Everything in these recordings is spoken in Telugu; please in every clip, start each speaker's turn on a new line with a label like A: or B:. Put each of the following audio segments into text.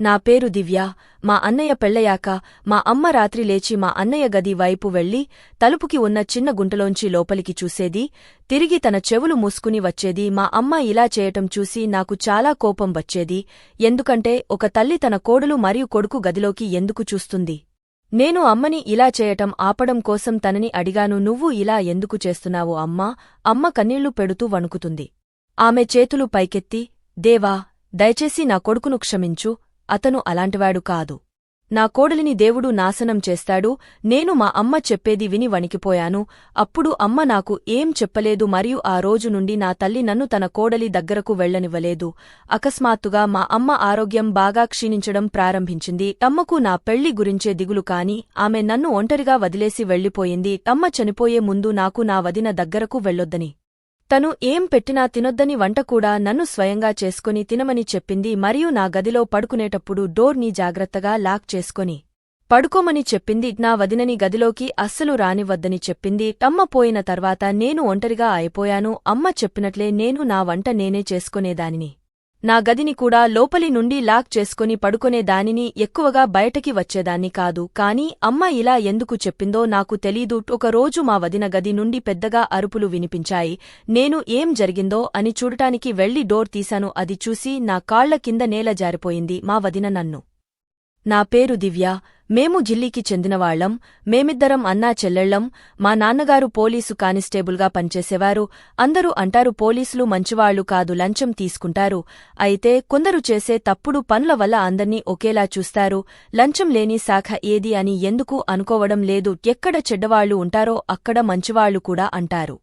A: నా పేరు దివ్య. మా అన్నయ్య పెళ్ళయాక మా అమ్మ రాత్రి లేచి మా అన్నయ్య గది వైపు వెళ్ళి తలుపుకి ఉన్న చిన్న గుంటలోంచి లోపలికి చూసేది. తిరిగి తన చెవులు మూసుకుని వచ్చేది. మా అమ్మ ఇలా చేయటం చూసి నాకు చాలా కోపం వచ్చేది. ఎందుకంటే ఒక తల్లి తన కోడలు మరియు కొడుకు గదిలోకి ఎందుకు చూస్తుంది? నేను అమ్మని ఇలా చేయటం ఆపడం కోసం తనని అడిగాను. నువ్వు ఇలా ఎందుకు చేస్తున్నావు అమ్మా? అమ్మ కన్నీళ్ళు పెడుతూ వణుకుతుంది. ఆమె చేతులు పైకెత్తి దేవా దయచేసి నా కొడుకును క్షమించు. అతను అలాంటివాడు కాదు. నా కోడలిని దేవుడు నాశనం చేస్తాడు నేను మా అమ్మ చెప్పేది విని వణికిపోయాను అప్పుడు అమ్మ నాకు ఏం చెప్పలేదు మరియు ఆ రోజు నుండి నా తల్లి నన్ను తన కోడలి దగ్గరకు వెళ్ళనివ్వలేదు అకస్మాత్తుగా మా అమ్మ ఆరోగ్యం బాగా క్షీణించడం ప్రారంభించింది. అమ్మకు నా పెళ్ళి గురించే దిగులు కాని ఆమె నన్ను ఒంటరిగా వదిలేసి వెళ్ళిపోయింది అమ్మ చనిపోయే ముందు నాకు నా వదిన దగ్గరకు వెళ్ళొద్దని. తను ఏం పెట్టినా తినొద్దని వంట కూడా నన్ను స్వయంగా చేసుకుని తినమని చెప్పింది మరియు నా గదిలో పడుకునేటప్పుడు డోర్ని జాగ్రత్తగా లాక్ చేసుకొని పడుకోమని చెప్పింది. నా వదినని గదిలోకి అస్సలు రానివ్వద్దని చెప్పింది. అమ్మ పోయిన తర్వాత నేను ఒంటరిగా అయిపోయాను. అమ్మ చెప్పినట్లే నేను నా వంట నేనే చేసుకునేదానిని. నా గదిని కూడా లోపలి నుండి లాక్ చేసుకుని పడుకునే దానిని ఎక్కువగా బయటకి వచ్చేదాన్ని కాదు. కాని అమ్మ ఇలా ఎందుకు చెప్పిందో నాకు తెలీదు. ఒకరోజు మా వదిన గది నుండి పెద్దగా అరుపులు వినిపించాయి. నేను ఏం జరిగిందో అని చూడటానికి వెళ్ళి డోర్ తీశాను. అది చూసి నా కాళ్ళ కింద నేల జారిపోయింది. మా వదిన నన్ను. నా పేరు దివ్య. మేము జిల్లీకి చెందినవాళ్ళం మేమిద్దరం అన్నా చెల్లెళ్ళం మా నాన్నగారు పోలీసు కానిస్టేబుల్గా పనిచేసేవారు అందరూ అంటారు పోలీసులు మంచివాళ్ళు కాదు లంచం తీసుకుంటారు. అయితే కొందరు చేసే తప్పుడు పనుల వల్ల అందర్నీ ఒకేలా చూస్తారు. లంచం లేని శాఖ ఏది అని ఎందుకు అనుకోవడం లేదు ఎక్కడ చెడ్డవాళ్ళు ఉంటారో అక్కడ మంచివాళ్ళు కూడా అంటారు.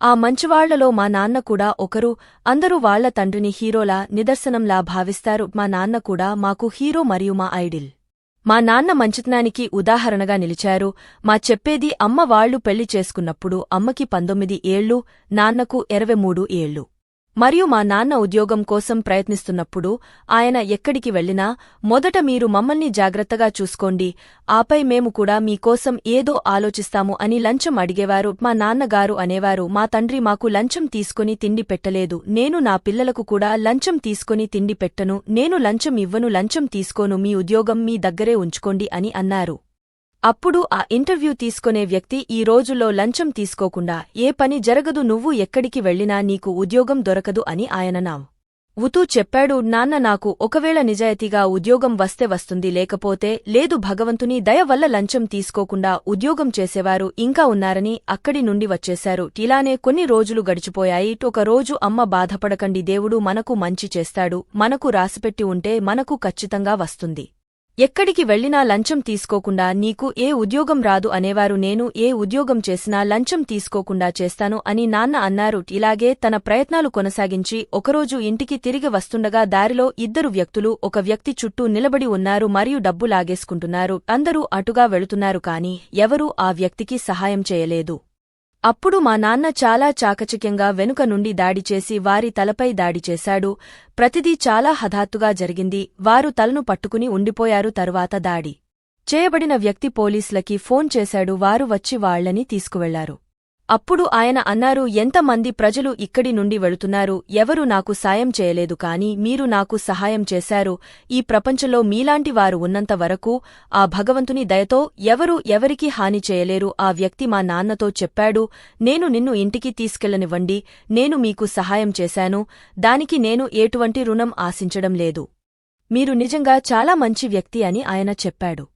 A: ఆ మంచివాళ్ళలో మా నాన్న కూడా ఒకరు అందరూ వాళ్ళ తండ్రిని హీరోలా నిదర్శనంలా భావిస్తారు. మా నాన్న కూడా మాకు హీరో మరియు మా ఐడిల్. మా నాన్న మంచితనానికి ఉదాహరణగా నిలిచారు. మా చెప్పేది అమ్మ వాళ్ళు పెళ్ళి చేసుకున్నప్పుడు అమ్మకి పంతొమ్మిది ఏళ్ళు నాన్నకు ఇరవై మూడు ఏళ్ళు మరియు మా నాన్న ఉద్యోగం కోసం ప్రయత్నిస్తున్నప్పుడు ఆయన ఎక్కడికి వెళ్ళినా మొదట మీరు మమ్మల్ని జాగ్రత్తగా చూసుకోండి ఆపై మేము కూడా మీకోసం ఏదో ఆలోచిస్తాము అని లంచం అడిగేవారు మా నాన్నగారు అనేవారు మా తండ్రి మాకు లంచం తీసుకుని తిండి పెట్టలేదు నేను నా పిల్లలకు కూడా లంచం తీసుకుని తిండి పెట్టను నేను లంచం ఇవ్వను లంచం తీసుకోను మీ ఉద్యోగం మీ దగ్గరే ఉంచుకోండి అని అన్నారు. అప్పుడు ఆ ఇంటర్వ్యూ తీసుకునే వ్యక్తి ఈ రోజుల్లో లంచం తీసుకోకుండా ఏ పని జరగదు నువ్వు ఎక్కడికి వెళ్ళినా నీకు ఉద్యోగం దొరకదు అని ఆయననాం. ఉతూ చెప్పాడు నాన్న నాకు ఒకవేళ నిజాయితీగా ఉద్యోగం వస్తే వస్తుంది లేకపోతే లేదు భగవంతుని దయ వల్ల లంచం తీసుకోకుండా ఉద్యోగం చేసేవారు ఇంకా ఉన్నారని అక్కడి నుండి వచ్చేశారు. ఇలానే కొన్ని రోజులు గడిచిపోయాయి. ఒకరోజు అమ్మ బాధపడకండి దేవుడు మనకు మంచి చేస్తాడు మనకు రాసిపెట్టి ఉంటే మనకు ఖచ్చితంగా వస్తుంది. ఎక్కడికి వెళ్ళినా లంచం తీసుకోకుండా నీకు ఏ ఉద్యోగం రాదు అనేవారు నేను ఏ ఉద్యోగం చేసినా లంచం తీసుకోకుండా చేస్తాను అని నాన్న అన్నారు. ఇలాగే తన ప్రయత్నాలు కొనసాగించి ఒకరోజు ఇంటికి తిరిగి వస్తుండగా దారిలో ఇద్దరు వ్యక్తులు ఒక వ్యక్తి చుట్టూ నిలబడి ఉన్నారు మరియు డబ్బు లాగేసుకుంటున్నారు. అందరూ అటుగా వెళుతున్నారు కాని ఎవరూ ఆ వ్యక్తికి సహాయం చేయలేదు. అప్పుడు మా నాన్న చాలా చాకచక్యంగా వెనుక నుండి దాడి చేసి వారి తలపై దాడి చేశాడు. ప్రతిదీ చాలా హఠాత్తుగా జరిగింది. వారు తలను పట్టుకుని ఉండిపోయారు తరువాత దాడి. చేయబడిన వ్యక్తి పోలీసులకి ఫోన్ చేశాడు. వారు వచ్చి వాళ్ళని తీసుకువెళ్ళారు. అప్పుడు ఆయన అన్నారు ఎంతమంది ప్రజలు ఇక్కడి నుండి వెళుతున్నారు? ఎవరు నాకు సాయం చేయలేదు కాని మీరు నాకు సహాయం చేశారు. ఈ ప్రపంచంలో మీలాంటి వారు ఉన్నంత వరకు ఆ భగవంతుని దయతో ఎవరూ ఎవరికీ హాని చేయలేరు. ఆ వ్యక్తి మా నాన్నతో చెప్పాడు నేను నిన్ను ఇంటికి తీసుకెళ్ళనివ్వండి నేను మీకు సహాయం చేశాను. దానికి నేను ఎటువంటి రుణం ఆశించడం లేదు. మీరు నిజంగా చాలా మంచి వ్యక్తి అని ఆయన చెప్పాడు.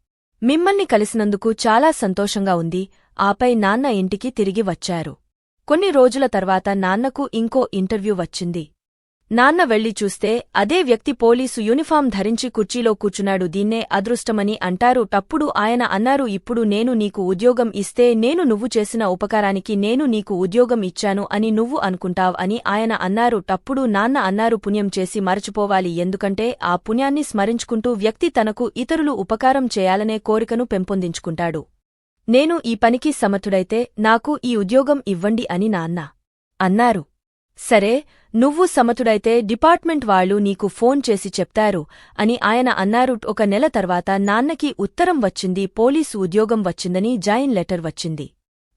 A: మిమ్మల్ని కలిసినందుకు చాలా సంతోషంగా ఉంది. ఆపై నాన్న ఇంటికి తిరిగి వచ్చారు. కొన్ని రోజుల తర్వాత నాన్నకు ఇంకో ఇంటర్వ్యూ వచ్చింది. నాన్న వెళ్ళి చూస్తే అదే వ్యక్తి పోలీసు యూనిఫాం ధరించి కుర్చీలో కూర్చున్నాడు దీన్నే అదృష్టమని అంటారు. టప్పుడు ఆయన అన్నారు ఇప్పుడు నేను నీకు ఉద్యోగం ఇస్తే నేను నువ్వు చేసిన ఉపకారానికి నేను నీకు ఉద్యోగం ఇచ్చాను అని నువ్వు అనుకుంటావ్ అని ఆయన అన్నారు. టప్పుడు నాన్న అన్నారు పుణ్యం చేసి మరచిపోవాలి ఎందుకంటే ఆ పుణ్యాన్ని స్మరించుకుంటూ వ్యక్తి తనకు ఇతరులు ఉపకారం చేయాలనే కోరికను పెంపొందించుకుంటాడు. నేను ఈ పనికి సమర్థుడైతే నాకు ఈ ఉద్యోగం ఇవ్వండి అని నాన్న అన్నారు. సరే నువ్వు సమతుడైతే డిపార్ట్మెంట్ వాళ్ళు నీకు ఫోన్ చేసి చెప్తారు అని ఆయన అన్నారు. ఒక నెల తర్వాత నాన్నకి ఉత్తరం వచ్చింది పోలీసు ఉద్యోగం వచ్చిందని జాయిన్ లెటర్ వచ్చింది.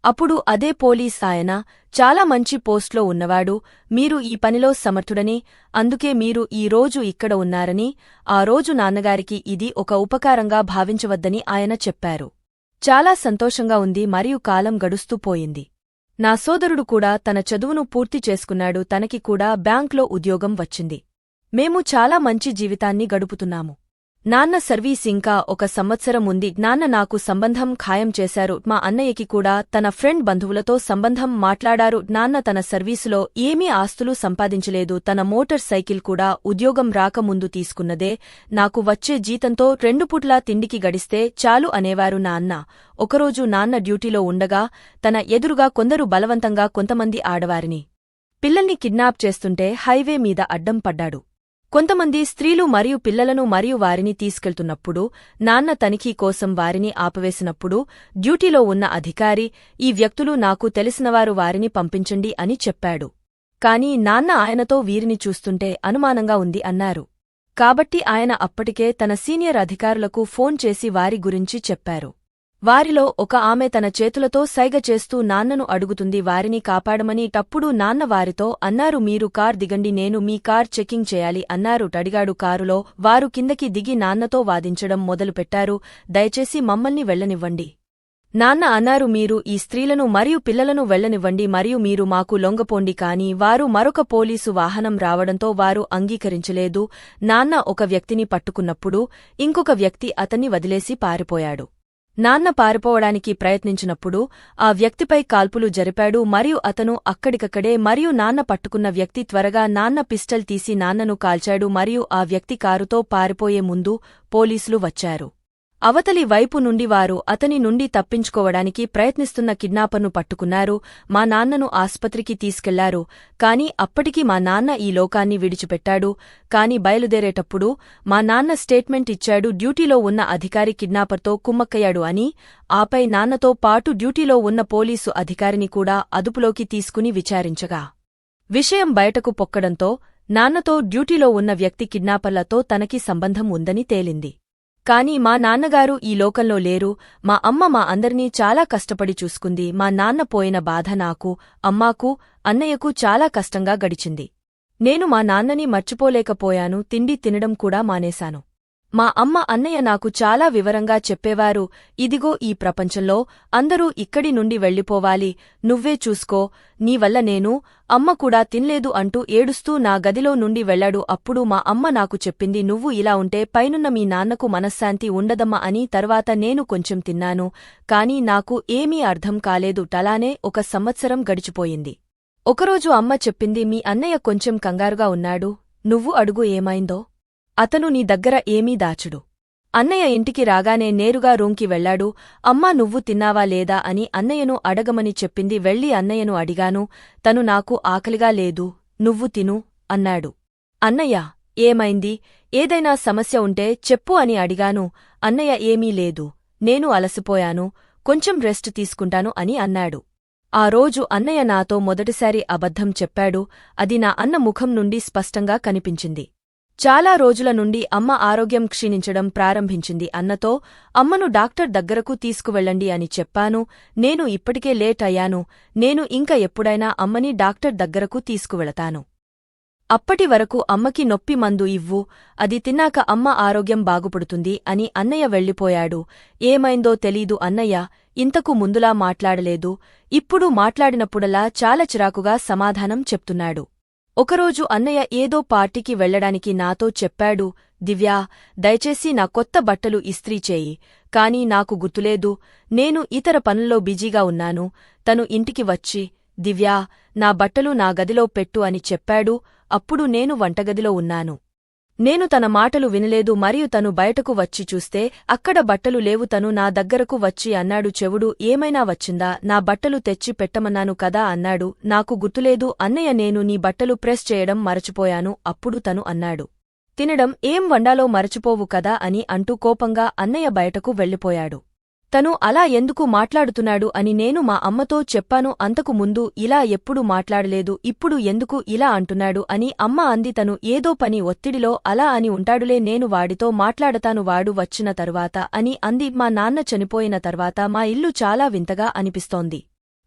A: అప్పుడు అదే పోలీస్ ఆయన చాలా మంచి పోస్ట్లో ఉన్నవాడు మీరు ఈ పనిలో సమర్థుడని అందుకే మీరు ఈ రోజు ఇక్కడ ఉన్నారని ఆ రోజు నాన్నగారికి ఇది ఒక ఉపకారంగా భావించవద్దని ఆయన చెప్పారు. చాలా సంతోషంగా ఉంది మరియు కాలం గడుస్తూ పోయింది. నా సోదరుడు కూడా తన చదువును పూర్తి చేసుకున్నాడు తనకి కూడా బ్యాంక్లో ఉద్యోగం వచ్చింది. మేము చాలా మంచి జీవితాన్ని గడుపుతున్నాము. నాన్న సర్వీస్ ఇంకా ఒక సంవత్సరం ఉంది. నాన్న నాకు సంబంధం ఖాయం చేశారు. మా అన్నయ్యకి కూడా తన ఫ్రెండ్ బంధువులతో సంబంధం మాట్లాడారు. నాన్న తన సర్వీసులో ఏమీ ఆస్తులు సంపాదించలేదు. తన మోటార్ సైకిల్ కూడా ఉద్యోగం రాకముందు తీసుకున్నదే. నాకు వచ్చే జీతంతో రెండు పుట్లా తిండికి గడిస్తే చాలు అనేవారు నాన్న. ఒకరోజు నాన్న డ్యూటీలో ఉండగా తన ఎదురుగా కొందరు బలవంతంగా కొంతమంది ఆడవారిని. పిల్లల్ని కిడ్నాప్ చేస్తుంటే హైవే మీద అడ్డం పడ్డాడు. కొంతమంది స్త్రీలు మరియు పిల్లలను మరియు వారిని తీసుకెళ్తున్నప్పుడు నాన్న తనిఖీ కోసం వారిని ఆపవేసినప్పుడు డ్యూటీలో ఉన్న అధికారి ఈ వ్యక్తులు నాకు తెలిసినవారు వారిని పంపించండి అని చెప్పాడు. కాని నాన్న ఆయనతో వీరిని చూస్తుంటే అనుమానంగా ఉంది అన్నారు. కాబట్టి ఆయన అప్పటికే తన సీనియర్ అధికారులకు ఫోన్ చేసి వారి గురించి చెప్పారు. వారిలో ఒక ఆమె తన చేతులతో సైగ చేస్తూ నాన్నను అడుగుతుంది వారిని కాపాడమని టప్పుడు నాన్న వారితో అన్నారు మీరు కార్ దిగండి నేను మీ కార్ చెకింగ్ చేయాలి అన్నారు టడిగాడు కారులో వారు కిందకి దిగి నాన్నతో వాదించడం మొదలుపెట్టారు దయచేసి మమ్మల్ని వెళ్ళనివ్వండి నాన్న అన్నారు మీరు ఈ స్త్రీలను మరియు పిల్లలను వెళ్ళనివ్వండి మరియు మీరు మాకు లొంగపోండి కాని వారు మరొక పోలీసు వాహనం రావడంతో వారు అంగీకరించలేదు. నాన్న ఒక వ్యక్తిని పట్టుకున్నప్పుడు ఇంకొక వ్యక్తి అతన్ని వదిలేసి పారిపోయాడు. నాన్న పారిపోవడానికి ప్రయత్నించినప్పుడు ఆ వ్యక్తిపై కాల్పులు జరిపాడు మరియు అతను అక్కడికక్కడే మరియు నాన్న పట్టుకున్న వ్యక్తి త్వరగా నాన్న పిస్టల్ తీసి నాన్నను కాల్చాడు మరియు ఆ వ్యక్తి కారుతో పారిపోయే ముందు పోలీసులు వచ్చారు. అవతలి వైపు నుండి వారు అతని నుండి తప్పించుకోవడానికి ప్రయత్నిస్తున్న కిడ్నాపర్ను పట్టుకున్నారు. మా నాన్నను ఆస్పత్రికి తీసుకెళ్ళారు. కాని అప్పటికి మా నాన్న ఈ లోకాన్ని విడిచిపెట్టాడు. కాని బయలుదేరేటప్పుడు మా నాన్న స్టేట్మెంట్ ఇచ్చాడు డ్యూటీలో ఉన్న అధికారి కిడ్నాపర్తో కుమ్మక్కయ్యాడు అని. ఆపై నాన్నతో పాటు డ్యూటీలో ఉన్న పోలీసు అధికారిని కూడా అదుపులోకి తీసుకుని విచారించగా. విషయం బయటకు పొక్కడంతో నాన్నతో డ్యూటీలో ఉన్న వ్యక్తి కిడ్నాపర్లతో తనకి సంబంధం ఉందని తేలింది. కాని మా నాన్నగారు ఈ లోకంలో లేరు. మా అమ్మ మా అందరినీ చాలా కష్టపడి చూసుకుంది. మా నాన్న పోయిన బాధ నాకు అమ్మాకు అన్నయ్యకు చాలా కష్టంగా గడిచింది. నేను మా నాన్నని మర్చిపోలేకపోయాను. తిండి తినడం కూడా మానేశాను. మా అమ్మ అన్నయ్య నాకు చాలా వివరంగా చెప్పేవారు. ఇదిగో ఈ ప్రపంచంలో అందరూ ఇక్కడి నుండి వెళ్ళిపోవాలి. నువ్వే చూసుకో. నీవల్ల నేను అమ్మ కూడా తిన్లేదు అంటూ ఏడుస్తూ నా గదిలో నుండి వెళ్ళాడు అప్పుడు మా అమ్మ నాకు చెప్పింది నువ్వు ఇలా ఉంటే పైనున్న మీ నాన్నకు మనశ్శాంతి ఉండదమ్మా అని తర్వాత నేను కొంచెం తిన్నాను. కాని నాకు ఏమీ అర్థం కాలేదు. టలానే ఒక సంవత్సరం గడిచిపోయింది. ఒకరోజు అమ్మ చెప్పింది మీ అన్నయ్య కొంచెం కంగారుగా ఉన్నాడు. నువ్వు అడుగు ఏమైందో? అతను నీ దగ్గర ఏమీ దాచుడు. అన్నయ్య ఇంటికి రాగానే నేరుగా రూంకి వెళ్ళాడు అమ్మా నువ్వు తిన్నావా లేదా అని అన్నయ్యను అడగమని చెప్పింది. వెళ్ళి అన్నయ్యను అడిగాను. తను నాకు ఆకలిగా లేదు. నువ్వు తిను అన్నాడు. అన్నయ్య ఏమైంది? ఏదైనా సమస్య ఉంటే చెప్పు అని అడిగాను. అన్నయ్య ఏమీ లేదు. నేను అలసిపోయాను. కొంచెం రెస్ట్ తీసుకుంటాను అని అన్నాడు. ఆ రోజు అన్నయ్య నాతో మొదటిసారి అబద్ధం చెప్పాడు. అది నా అన్న ముఖం నుండి స్పష్టంగా కనిపించింది. చాలా రోజుల నుండి అమ్మ ఆరోగ్యం క్షీణించడం ప్రారంభించింది. అన్నతో అమ్మను డాక్టర్ దగ్గరకు తీసుకువెళ్ళండి అని చెప్పాను. నేను ఇప్పటికే లేట్ అయ్యాను. నేను ఇంక ఎప్పుడైనా అమ్మని డాక్టర్ దగ్గరకు తీసుకువెళతాను. అప్పటి వరకు అమ్మకి నొప్పి మందు ఇవ్వు. అది తిన్నాక అమ్మ ఆరోగ్యం బాగుపడుతుంది అని అన్నయ్య వెళ్ళిపోయాడు. ఏమైందో తెలీదు అన్నయ్య. ఇంతకు ముందులా మాట్లాడలేదు. ఇప్పుడు మాట్లాడినప్పుడలా చాలా చిరాకుగా సమాధానం చెప్తున్నాడు. ఒకరోజు అన్నయ్య ఏదో పార్టీకి వెళ్ళడానికి నాతో చెప్పాడు దివ్యా దయచేసి నా కొత్త బట్టలు ఇస్త్రీ చేయి. కాని నాకు గుర్తులేదు. నేను ఇతర పనుల్లో బిజీగా ఉన్నాను. తను ఇంటికి వచ్చి దివ్యా నా బట్టలు నా గదిలో పెట్టు అని చెప్పాడు. అప్పుడు నేను వంటగదిలో ఉన్నాను. నేను తన మాటలు వినలేదు మరియు తను బయటకు వచ్చి చూస్తే అక్కడ బట్టలు లేవు తను నా దగ్గరకు వచ్చి అన్నాడు చెవుడు ఏమైనా వచ్చిందా? నా బట్టలు తెచ్చి పెట్టమన్నాను కదా అన్నాడు. నాకు గుర్తులేదు అన్నయ్య నేను నీ బట్టలు ప్రెస్ చేయడం మరచిపోయాను అప్పుడు తను అన్నాడు. తినడం ఏం వండాలో మరచిపోవు కదా అని అంటూ కోపంగా అన్నయ్య బయటకు వెళ్ళిపోయాడు. తను అలా ఎందుకు మాట్లాడుతున్నాడు అని నేను మా అమ్మతో చెప్పాను అంతకు ముందు ఇలా ఎప్పుడు మాట్లాడలేదు ఇప్పుడు ఎందుకు ఇలా అంటున్నాడు అని అమ్మ అంది. తను ఏదో పని ఒత్తిడిలో అలా అని ఉంటాడులే నేను వాడితో మాట్లాడతాను వాడు వచ్చిన తరువాత అని అంది. మా నాన్న చనిపోయిన తర్వాత మా ఇల్లు చాలా వింతగా అనిపిస్తోంది.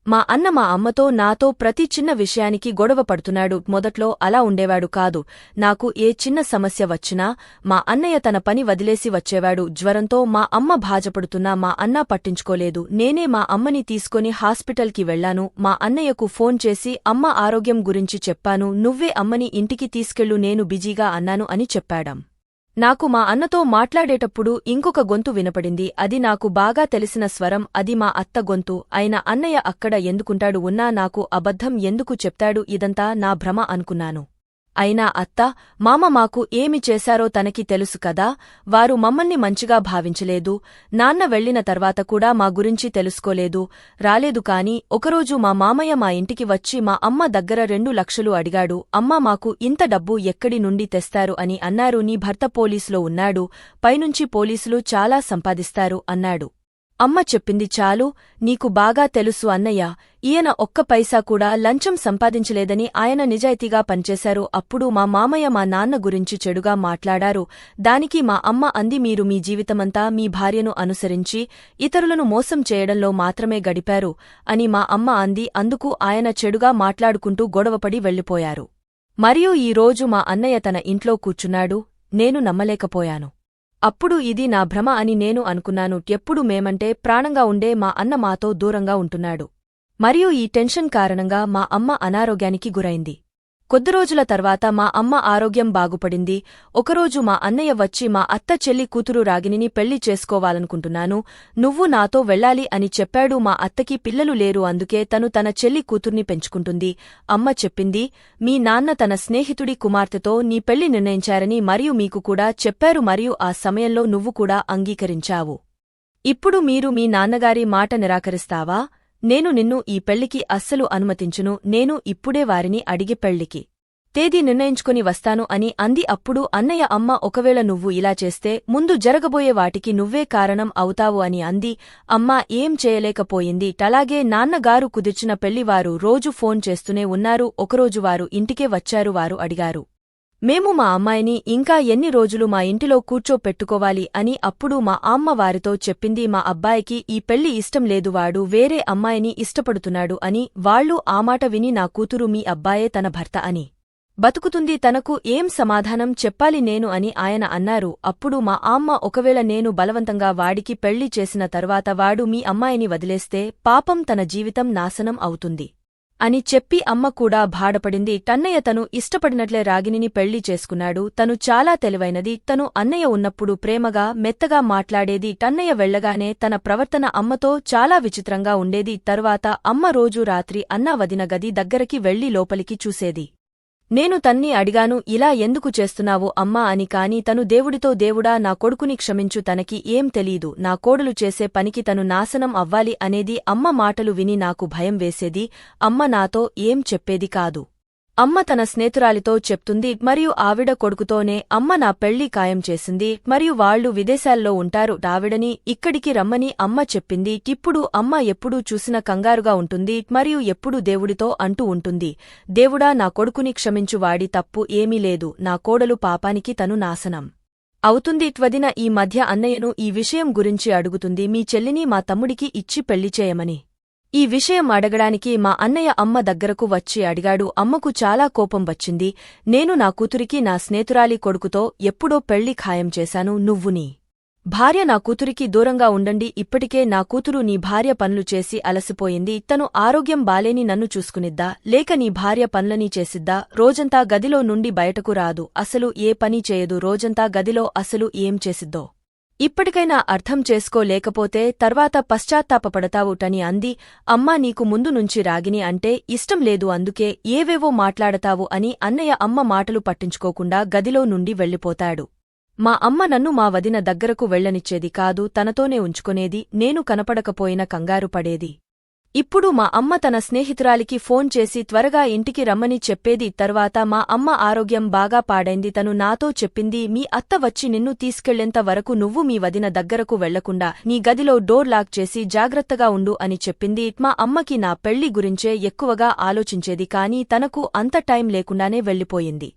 A: మా అన్న మా అమ్మతో నాతో ప్రతి చిన్న విషయానికి గొడవ పడుతున్నాడు. మొదట్లో అలా ఉండేవాడు కాదు. నాకు ఏ చిన్న సమస్య వచ్చినా మా అన్నయ్య తన పని వదిలేసి వచ్చేవాడు. జ్వరంతో మా అమ్మ బాధపడుతున్నా మా అన్న పట్టించుకోలేదు. నేనే మా అమ్మని తీసుకొని హాస్పిటల్కి వెళ్ళాను మా అన్నయ్యకు ఫోన్ చేసి అమ్మ ఆరోగ్యం గురించి చెప్పాను. నువ్వే అమ్మని ఇంటికి తీసుకెళ్ళు. నేను బిజీగా అన్నాను అని చెప్పాడాం. నాకు మా అన్నతో మాట్లాడేటప్పుడు ఇంకొక గొంతు వినపడింది. అది నాకు బాగా తెలిసిన స్వరం అది మా అత్త గొంతు. అయిన అన్నయ్య అక్కడ ఎందుకుంటాడు ఉన్నా నాకు అబద్ధం ఎందుకు చెప్తాడు? ఇదంతా నా భ్రమ అనుకున్నాను. అయినా అత్త మామ మాకు ఏమి చేశారో తనకి తెలుసు కదా వారు మమ్మల్ని మంచిగా భావించలేదు నాన్న వెళ్ళిన తర్వాత కూడా మా గురించి తెలుసుకోలేదు రాలేదు కాని ఒకరోజు మా మామయ్య మా ఇంటికి వచ్చి మా అమ్మ దగ్గర రెండు లక్షలు అడిగాడు అమ్మ మాకు ఇంత డబ్బు ఎక్కడి నుండి తెస్తారు అని అన్నారు నీ భర్త పోలీసులో ఉన్నాడు పైనుంచి పోలీసులు చాలా సంపాదిస్తారు అన్నాడు. అమ్మ చెప్పింది చాలు నీకు బాగా తెలుసు అన్నయ్య ఈయన ఒక్క పైసా కూడా లంచం సంపాదించలేదని ఆయన నిజాయితీగా పనిచేశారు. అప్పుడు మా మామయ్య మా నాన్న గురించి చెడుగా మాట్లాడారు. దానికి మా అమ్మ అంది మీరు మీ జీవితమంతా మీ భార్యను అనుసరించి ఇతరులను మోసం చేయడంలో మాత్రమే గడిపారు అని మా అమ్మ అంది. అందుకు ఆయన చెడుగా మాట్లాడుకుంటూ గొడవపడి వెళ్ళిపోయారు మరియు ఈ రోజు మా అన్నయ్య తన ఇంట్లో కూర్చున్నాడు. నేను నమ్మలేకపోయాను. అప్పుడు ఇది నా భ్రమ అని నేను అనుకున్నాను. ఎప్పుడు మేమంటే ప్రాణంగా ఉండే మా అన్న మాతో దూరంగా ఉంటున్నాడు. మరియు ఈ టెన్షన్ కారణంగా మా అమ్మ అనారోగ్యానికి గురైంది. కొద్ది రోజుల తర్వాత మా అమ్మ ఆరోగ్యం బాగుపడింది. ఒకరోజు మా అన్నయ్య వచ్చి మా అత్త చెల్లి కూతురు రాగిణిని పెళ్ళి చేసుకోవాలనుకుంటున్నాను. నువ్వు నాతో వెళ్ళాలి అని చెప్పాడు. మా అత్తకి పిల్లలు లేరు. అందుకే తను తన చెల్లి కూతుర్ని పెంచుకుంటుంది. అమ్మ చెప్పింది మీ నాన్న తన స్నేహితుడి కుమార్తెతో నీ పెళ్ళి నిర్ణయించారని మరియు మీకు కూడా చెప్పారు మరియు ఆ సమయంలో నువ్వు కూడా అంగీకరించావు. ఇప్పుడు మీరు మీ నాన్నగారి మాట నిరాకరిస్తావా? నేను నిన్ను ఈ పెళ్ళికి అస్సలు అనుమతించును నేను ఇప్పుడే వారిని అడిగి పెళ్ళికి తేదీ నిర్ణయించుకుని వస్తాను అని అంది. అప్పుడు అన్నయ్య అమ్మ ఒకవేళ నువ్వు ఇలా చేస్తే ముందు జరగబోయే వాటికి నువ్వే కారణం అవుతావు అని అంది. అమ్మా ఏం చేయలేకపోయింది. టలాగే నాన్నగారు కుదిర్చిన పెళ్ళివారు రోజు ఫోన్ చేస్తూనే ఉన్నారు. ఒకరోజు వారు ఇంటికే వచ్చారు వారు అడిగారు. మేము మా అమ్మాయిని ఇంకా ఎన్ని రోజులు మా ఇంటిలో కూర్చోపెట్టుకోవాలి అని అప్పుడు మా అమ్మ వారితో చెప్పింది. మా అబ్బాయికి ఈ పెళ్ళి ఇష్టం లేదు వాడు వేరే అమ్మాయిని ఇష్టపడుతున్నాడు అని వాళ్ళు ఆ మాట విని నా కూతురు మీ అబ్బాయే తన భర్త అని బతుకుతుంది తనకు ఏం సమాధానం చెప్పాలి నేను అని ఆయన అన్నారు. అప్పుడు మా అమ్మ ఒకవేళ నేను బలవంతంగా వాడికి పెళ్ళి చేసిన తర్వాత వాడు మీ అమ్మాయిని వదిలేస్తే పాపం తన జీవితం నాశనం అవుతుంది. అని చెప్పి అమ్మ కూడా బాధపడింది. టన్నయ్య తను ఇష్టపడినట్లే రాగిణిని పెళ్ళి చేసుకున్నాడు. తను చాలా తెలివైనది. తను అన్నయ్య ఉన్నప్పుడు ప్రేమగా మెత్తగా మాట్లాడేది. టన్నయ్య వెళ్ళగానే తన ప్రవర్తన అమ్మతో చాలా విచిత్రంగా ఉండేది. తరువాత అమ్మ రోజూ రాత్రి అన్న వదిన గది దగ్గరికి వెళ్ళి లోపలికి చూసేది. నేను తన్ని అడిగాను ఇలా ఎందుకు చేస్తున్నావు అమ్మా అని కాని తను దేవుడితో దేవుడా నా కొడుకుని క్షమించు తనకి ఏం తెలీదు నా కోడలు చేసే పనికి తను నాశనం అవ్వాలి అనేది అమ్మ మాటలు విని నాకు భయం వేసేది అమ్మ నాతో ఏం చెప్పేది కాదు. అమ్మ తన స్నేహితురాలితో చెప్తుంది మరియు ఆవిడ కొడుకుతోనే అమ్మ నా పెళ్ళి ఖాయం చేసింది మరియు వాళ్ళు విదేశాల్లో ఉంటారు ఆవిడని ఇక్కడికి రమ్మని అమ్మ చెప్పింది ఇప్పుడు అమ్మ ఎప్పుడూ చూసిన కంగారుగా ఉంటుంది మరియు ఎప్పుడూ దేవుడితో అంటూ ఉంటుంది. దేవుడా నా కొడుకుని క్షమించు వాడి తప్పు ఏమీ లేదు నా కోడలు పాపానికి తను నాశనం. అవుతుంది ట్వదిన ఈ మధ్య అన్నయ్యను ఈ విషయం గురించి అడుగుతుంది మీ చెల్లిని మా తమ్ముడికి ఇచ్చి పెళ్ళి చేయమని. ఈ విషయం అడగడానికి మా అన్నయ్య అమ్మ దగ్గరకు వచ్చి అడిగాడు అమ్మకు చాలా కోపం వచ్చింది. నేను నా కూతురికి నా స్నేహితురాలి కొడుకుతో ఎప్పుడో పెళ్ళి ఖాయం చేశాను. నువ్వు నీ భార్య నా కూతురికి దూరంగా ఉండండి. ఇప్పటికే నా కూతురు నీ భార్య పనులు చేసి అలసిపోయింది. తను ఆరోగ్యం బాలేని నన్ను చూసుకునిద్దా? లేక నీ భార్య పనులని చేసిద్దా? రోజంతా గదిలో నుండి బయటకు రాదు. అసలు ఏ పని చేయదు. రోజంతా గదిలో అసలు ఏం చేసిద్దో? ఇప్పటికైనా అర్థం చేసుకోలేకపోతే తర్వాత పశ్చాత్తాపపడతావుటని అంది. అమ్మా నీకు ముందు నుంచి రాగిని అంటే ఇష్టం లేదు అందుకే ఏవేవో మాట్లాడతావు అని అన్నయ్య అమ్మ మాటలు పట్టించుకోకుండా గదిలో నుండి వెళ్ళిపోతాడు. మా అమ్మ నన్ను మా వదిన దగ్గరకు వెళ్ళనిచ్చేది కాదు తనతోనే ఉంచుకునేది నేను కనపడకపోయిన కంగారు పడేది. ఇప్పుడు మా అమ్మ తన స్నేహితురాలికి ఫోన్ చేసి త్వరగా ఇంటికి రమ్మని చెప్పేది తర్వాత మా అమ్మ ఆరోగ్యం బాగా పాడైంది. తను నాతో చెప్పింది మీ అత్త వచ్చి నిన్ను తీసుకెళ్ళేంత వరకు నువ్వు మీ వదిన దగ్గరకు వెళ్ళకుండా నీ గదిలో డోర్ లాక్ చేసి జాగ్రత్తగా ఉండు అని చెప్పింది. మా అమ్మకి నా పెళ్ళి గురించే ఎక్కువగా ఆలోచించేది కానీ తనకు అంత టైం లేకుండానే వెళ్ళిపోయింది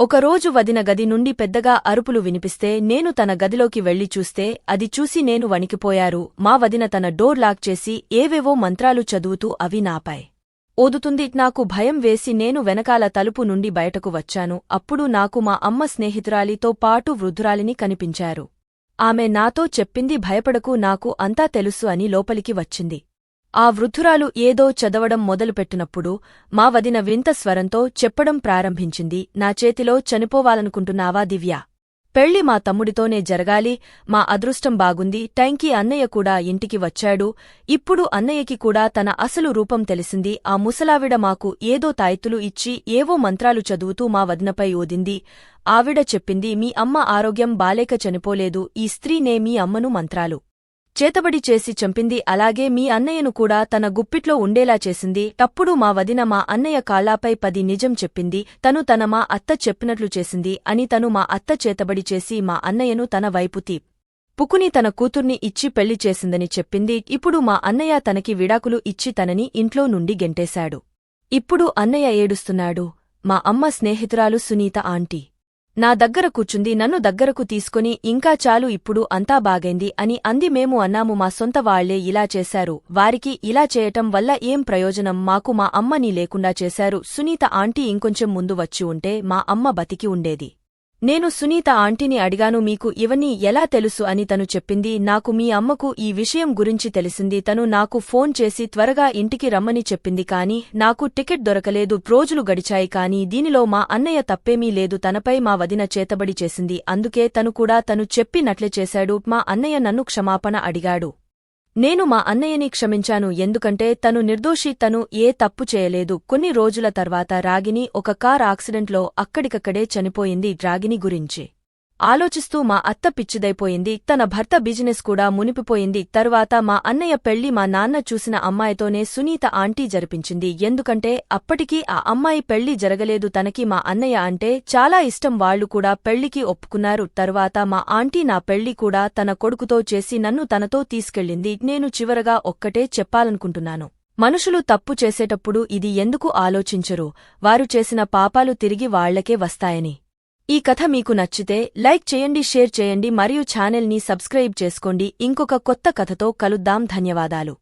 A: ఒకరోజు వదిన గది నుండి పెద్దగా అరుపులు వినిపిస్తే నేను తన గదిలోకి వెళ్ళి చూస్తే అది చూసి నేను వణికిపోయారు. మా వదిన తన డోర్ లాక్ చేసి ఏవేవో మంత్రాలు చదువుతూ అవి నాపై ఓదుతుంది నాకు భయం వేసి నేను వెనకాల తలుపు నుండి బయటకు వచ్చాను. అప్పుడు నాకు మా అమ్మ స్నేహితురాలితో పాటు వృద్ధురాలిని కనిపించారు. ఆమె నాతో చెప్పింది భయపడకు నాకు అంతా తెలుసు అని లోపలికి వచ్చింది. ఆ వృద్ధురాలు ఏదో చదవడం మొదలుపెట్టినప్పుడు మా వదిన వింత స్వరంతో చెప్పడం ప్రారంభించింది నా చేతిలో చనిపోవాలనుకుంటున్నావా దివ్య? పెళ్ళి మా తమ్ముడితోనే జరగాలి మా అదృష్టం బాగుంది టైంకి అన్నయ్య కూడా ఇంటికి వచ్చాడు ఇప్పుడు అన్నయ్యకి కూడా తన అసలు రూపం తెలిసింది ఆ ముసలావిడ మాకు ఏదో తాయెత్తులు ఇచ్చి ఏవో మంత్రాలు చదువుతూ మా వదినపై ఓదింది ఆవిడ చెప్పింది మీ అమ్మ ఆరోగ్యం బాలేక చనిపోలేదు ఈ స్త్రీనే మీ అమ్మను మంత్రాలు. చేతబడి చేసి చంపింది. అలాగే మీ అన్నయ్యను కూడా తన గుప్పిట్లో ఉండేలా చేసింది. తప్పుడు మా వదిన మా అన్నయ్య కాళ్ళాపై పది నిజం చెప్పింది. తను తన మా అత్త చెప్పినట్లు చేసింది అని తను మా అత్త చేతబడి చేసి మా అన్నయ్యను తన వైపు తీ పుకుని తన కూతుర్ని ఇచ్చి పెళ్ళి చేసిందని చెప్పింది. ఇప్పుడు మా అన్నయ్య తనకి విడాకులు ఇచ్చి తనని ఇంట్లో నుండి గెంటేశాడు. ఇప్పుడు అన్నయ్య ఏడుస్తున్నాడు. మా అమ్మ స్నేహితురాలు సునీత ఆంటీ. నా దగ్గర కూర్చుంది నన్ను దగ్గరకు తీసుకుని ఇంకా చాలు ఇప్పుడు అంతా బాగైంది అని అంది మేము అన్నాము మా సొంత వాళ్ళే ఇలా చేశారు వారికి ఇలా చేయటం వల్ల ఏం ప్రయోజనం? మాకు మా అమ్మని లేకుండా చేశారు. సునీత ఆంటీ ఇంకొంచెం ముందు వచ్చి ఉంటే మా అమ్మ బతికి ఉండేది. నేను సునీత ఆంటీని అడిగాను మీకు ఇవన్నీ ఎలా తెలుసు? అని తను చెప్పింది. నాకు మీ అమ్మకు ఈ విషయం గురించి తెలిసింది. తను నాకు ఫోన్ చేసి త్వరగా ఇంటికి రమ్మని చెప్పింది కాని నాకు టికెట్ దొరకలేదు. రోజులు గడిచాయి కాని దీనిలో మా అన్నయ్య తప్పేమీ లేదు. తనపై మా వదిన చేతబడి చేసింది. అందుకే తను కూడా తను చెప్పినట్లే చేశాడు. మా అన్నయ్య నన్ను క్షమాపణ అడిగాడు. నేను మా అన్నయ్యని క్షమించాను ఎందుకంటే తను నిర్దోషి తను ఏ తప్పు చేయలేదు. కొన్ని రోజుల తర్వాత రాగిని ఒక కార్ యాక్సిడెంట్లో అక్కడికక్కడే చనిపోయింది రాగిని గురించి. ఆలోచిస్తూ మా అత్త పిచ్చిదైపోయింది. తన భర్త బిజినెస్ కూడా మునిపిపోయింది. తరువాత మా అన్నయ్య పెళ్ళి మా నాన్న చూసిన అమ్మాయితోనే సునీత ఆంటీ జరిపించింది. ఎందుకంటే అప్పటికీ ఆ అమ్మాయి పెళ్ళి జరగలేదు తనకి మా అన్నయ్య అంటే చాలా ఇష్టం. వాళ్ళు కూడా పెళ్ళికి ఒప్పుకున్నారు. తరువాత మా ఆంటీ నా పెళ్ళి కూడా తన కొడుకుతో చేసి నన్ను తనతో తీసుకెళ్ళింది. నేను చివరగా ఒక్కటే చెప్పాలనుకుంటున్నాను. మనుషులు తప్పు చేసేటప్పుడు ఇది ఎందుకు ఆలోచించరు? వారు చేసిన పాపాలు తిరిగి వాళ్ళకే వస్తాయని. ఈ కథ మీకు నచ్చితే లైక్ చేయండి షేర్ చేయండి మరియు ఛానల్ని సబ్స్క్రైబ్ చేసుకోండి. ఇంకొక కొత్త కథతో కలుద్దాం. ధన్యవాదాలు.